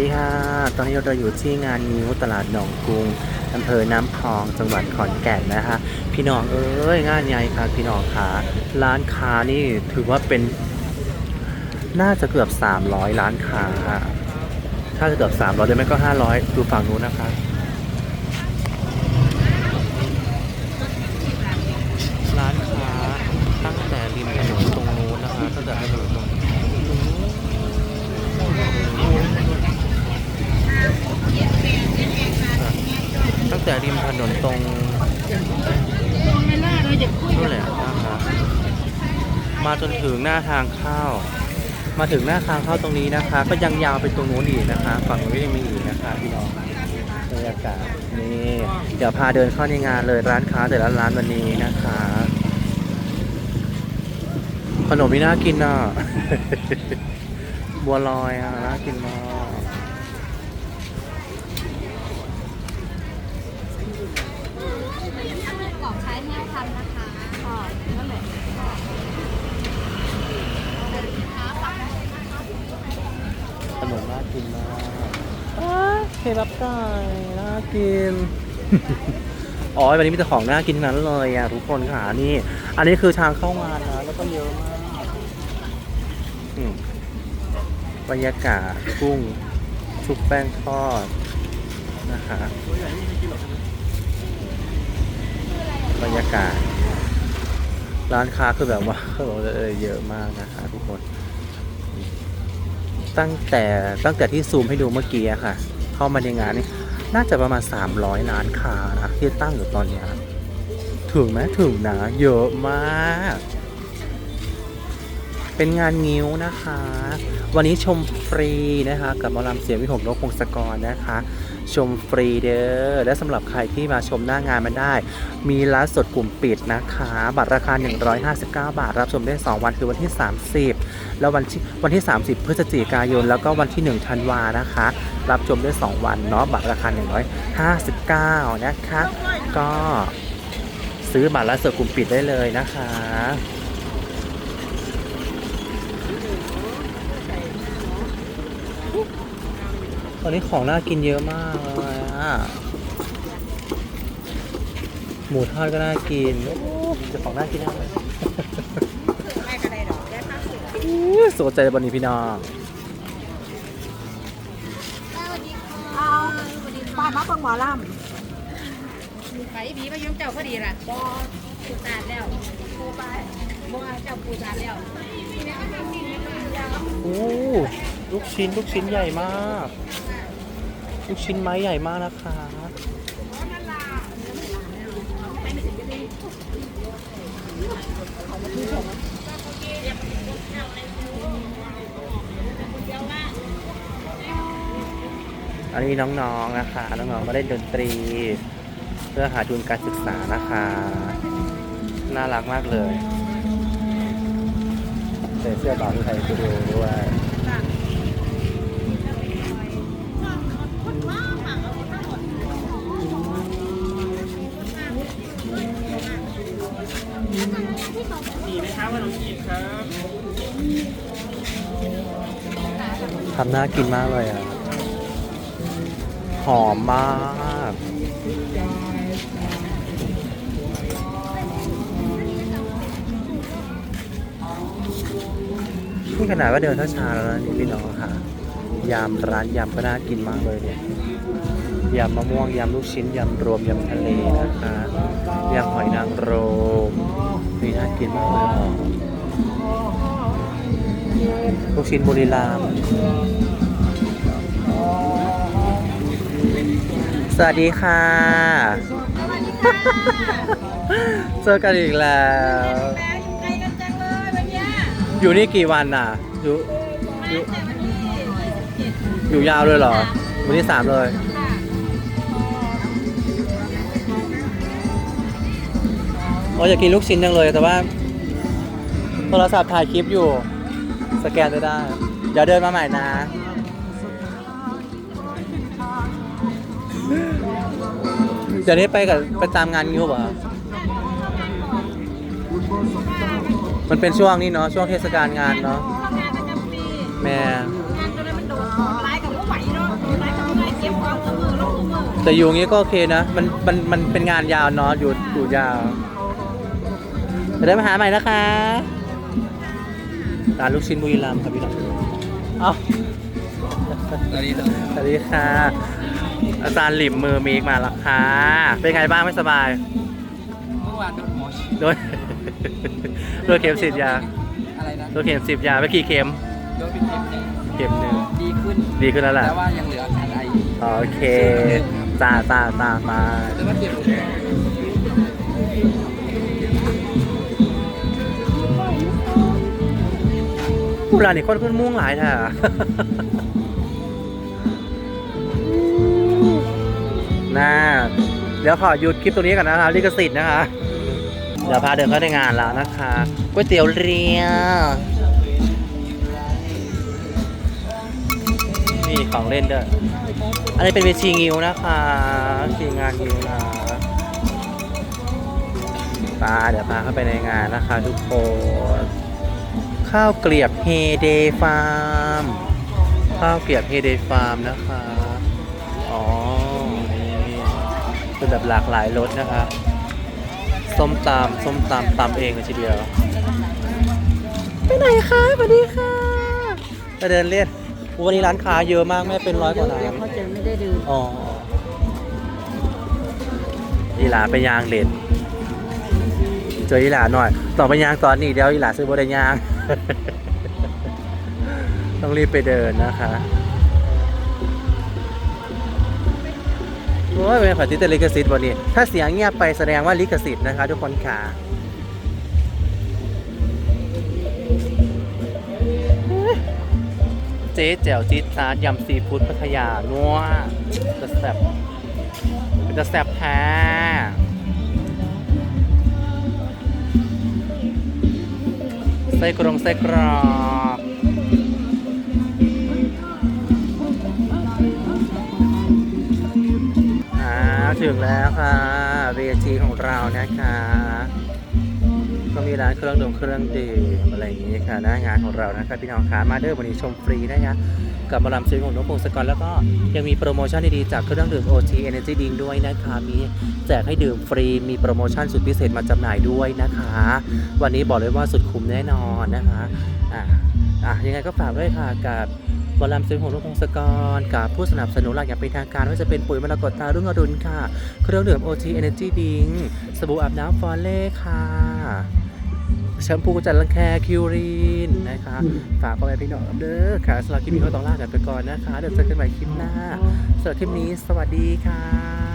ดีค่ะ ตอนนี้เราอยู่ที่งานนิ้วตลาดหนองกรุงอำเภอน้ำพอง จังหวัดขอนแก่นนะคะ พี่น้องเอ้ยงานใหญ่ค่ะพี่น้องค่ะร้านค้านี่ถือว่าเป็น น่าจะเกือบ 300 ร้านค้าถ้าจะเกือบ 300เลยไหมก็ 500 ดูฝั่งนู้นนะคะร้านค้าตั้งแต่ริมถนนตรงนู้นนะคะตั้งแต่ถนนตรงตรงนู้น ตั้งแต่ริมถนนตรงนู่นแหละนะคะมาจนถึงหน้าทางเข้า มาถึงหน้าทางเข้าตรงนี้นะคะ ก็ยังยาวไปตรงนู้นอีกนะคะ ฝั่งนู้นยังมีอีกนะคะพี่น้องบรรยากาศนี่เดี๋ยวพาเดินเข้าในงานเลยร้านค้าแต่ละร้านวันนี้นะคะ ขนมนี่น่ากินอะ บัวลอยอะน่ากินมาก กล่องใช้แห้งทำนะคะค่ะนั่นแหละ ขนมน่ากินมาก เครับไก่น่ากิน อ๋อวันนี้มีแต่ของน่ากินทั้งนั้นเลยอะทุกคนค่ะนี่ อันนี้คือทางเข้างานนะแล้วก็เยอะมากอืมบรรยากาศกุ้งชุบแป้งทอดนะคะบรรยากาศ ร้านค้าคือแบบว่าเขาเลยเยอะมากนะคะทุกคน ตั้งแต่ตั้งแต่ที่ซูมให้ดูเมื่อกี้อะค่ะ เข้ามาในงานนี่น่าจะประมาณ 300 ล้านค้านะที่ตั้งอยู่ตอนนี้ถึงไหมถึงนะ เยอะมาก เป็นงานงิ้วนะคะ วันนี้ชมฟรีนะคะ กับมอลำเสียงวิหกนกพงศกรนะคะ ชมฟรีเด้อและสำหรับใครที่มาชมหน้างานมันได้ มีไลฟ์สดกลุ่มปิดนะคะ บัตรราคา 159 บาท รับชมได้ 2 วันคือวันที่ 30 แล้ววันที่วันที่ 30 พฤศจิกายน แล้วก็วันที่ 1 ธันวานะคะ รับชมได้ 2 วันเนาะบัตรราคา 159 นะคะ ก็ซื้อบัตรไลฟ์สดกลุ่มปิดได้เลยนะคะตอนนี้ของน่ากินเยอะมากเลยอะหมูทอดก็น่ากินโอ้จะของน่ากินมากเลยแม่กระไดดอกแค่ข้าวสุกอู้สนใจวันนี้พี่น้อง ป้ามาฟังหมอลไปบีมายมเจ้าพอดีล่ะำบอปูสาดแล้วปูไปบอเจ้าปูสาดแล้วอู้ลูกชิ้นลูกชิ้นใหญ่มาก ลูกชิ้นไม้ใหญ่มากนะคะ อันนี้น้องๆนะคะ น้องๆมาเล่นดนตรี เพื่อหาทุนการศึกษานะคะ น่ารักมากเลยใส่เสื้อบาลไทยไปดูด้วยทำน่ากินมากเลยอะ อมมากนี่ขนาดว่าเดินช้าๆแล้วนะนี่พี่น้องค่ะ ยำร้านยำก็น่ากินมากเลยเนี่ยยำมะม่วงยำลูกชิ้นยำรวมยำทะเลนะคะยำหอยนางรมนี่น่ากินมากเลยหอมลูกชิ้นบุรีรัมย์ วัสดีค่ะ เจอกันอีกแล้วไกลกันจังเลยวันเนี้ยอยู่นี่กี่วันน่ะ อยู่อยู่แต่วันที่ยี่สิบเจ็ดอยู่ยาวเลยเหรอ วันที่สามเลยค่ะเราอยากกินลูกชิ้นจังเลยแต่ว่า โทรศัพท์ถ่ายคลิปอยู่ สแกนไม่ได้ เดี๋ยวเดินมาใหม่นะ เดี๋ยวนี้ไปกับไปตามงานงิ้วเหรอมันเป็นช่วงนี้เนาะช่วงเทศกาลงานเนาะเข้างานประจำปีแม่งานตัวนั้นมันโดดร้ายกับผู้ไหวเนาะแต่อยู่อย่างนี้ก็โอเคนะมันมันมันเป็นงานยาวเนาะอยู่อยู่ยาวเดี๋ยวได้มาหาใหม่นะคะร้านลูกชิ้นบุรีรัมย์ครับพี่น้องเอ้าตอนนี้เราสวัสดีค่ะ อาจารย์หลิมมือมีกมาแล้วค่ะ เป็นไงบ้างไม่สบาย เมื่อวานโดนหมอฉีดโดยโดยเข็มฉีดยา อะไรนะ โดยเข็มฉีดยาไปกี่เข็ม โดนเป็นเข็มหนึ่งเข็มหนึ่งดีขึ้น ดีขึ้นแล้วล่ะ แต่ว่ายังเหลืออาการไออยู่โอเคจ้าจ้าจ้ามาแต่ว่าเจ็บผู้ร้านนี่คนเพื่อนม่วงหลายแท้ อะน่าเดี๋ยวขอหยุดคลิปตรงนี้ก่อนนะคะลิขสิทธิ์นะคะ เดี๋ยวพาเดินเข้าในงานแล้วนะคะก๋วยเตี๋ยวเรียนี่ของเล่นด้วยอันนี้เป็นเวทีงิ้วนะคะทีงานงิ้วนะปาเดี๋ยวพาเข้าไปในงานนะคะทุกคนข้าวเกลียบเฮเดฟาร์มข้าวเกลียบเฮเดฟาร์มนะคะ เป็นแบบหลากหลายรสนะคะ ส้มตำส้มตำตำเองเลยทีเดียว ไปไหนคะสวัสดีค่ะ ไปเดินเล่นวันนี้ร้านค้าเยอะมากแม่เป็นร้อยกว่าร้านเขาจะไม่ได้ดูอ๋ออีหลาไปยางเล่นเจออีหลาหน่อย ต่อไปยางตอนนี้เดี๋ยวอีหลาซื้อบได้ยาง ต้องรีบไปเดินนะคะ โอ้ยเป็นขอติดแต่ลิขสิทธิ์วันนี้ ถ้าเสียงเงียบไปแสดงว่าลิขสิทธิ์นะคะทุกคนค่ะเจ๊แจ่วจี๊ดจ๊าดยำซีฟู้ดพัทยานัวจะแซ่บจะแซ่บแท้ไส้กรงไส้กรอก ถึงแล้วค่ะเวทีของเรานะคะ ก็มีร้านเครื่องดื่มเครื่องดื่มอะไรอย่างนี้ค่ะหน้างานของเรานะคะพี่น้องคะมาเด้อวันนี้ชมฟรีนะคะกับมาลำซื้อของนกพงศกรแล้วก็ยังมีโปรโมชั่นดีๆจากเครื่องดื่ม OT Energy Drink ด้วยนะคะมีแจกให้ดื่มฟรีมีโปรโมชั่นสุดพิเศษมาจำหน่ายด้วยนะคะ วันนี้บอกเลยว่าสุดคุ้มแน่นอนนะคะอะอะยังไงก็ฝากด้วยค่ะกับ บอลำซื้อของลุงพงศกรกับผู้สนับสนุนหลักอย่างเป็นทางการว่าจะเป็นปุ๋ยมรกตตารุ่งอรุณค่ะ เครื่องดื่ม OT Energy Drink สบู่อาบน้ำฟอเล่ค่ะแชมพูจัดรังแคคิวรีนนะคะฝากพ่อแม่พี่น้องเด้อค่ะสำหรับคลิปนี้ก็ต้องลากันไปก่อนนะคะ เดี๋ยวเจอกันใหม่คลิปหน้าสำหรับคลิปนี้สวัสดีค่ะ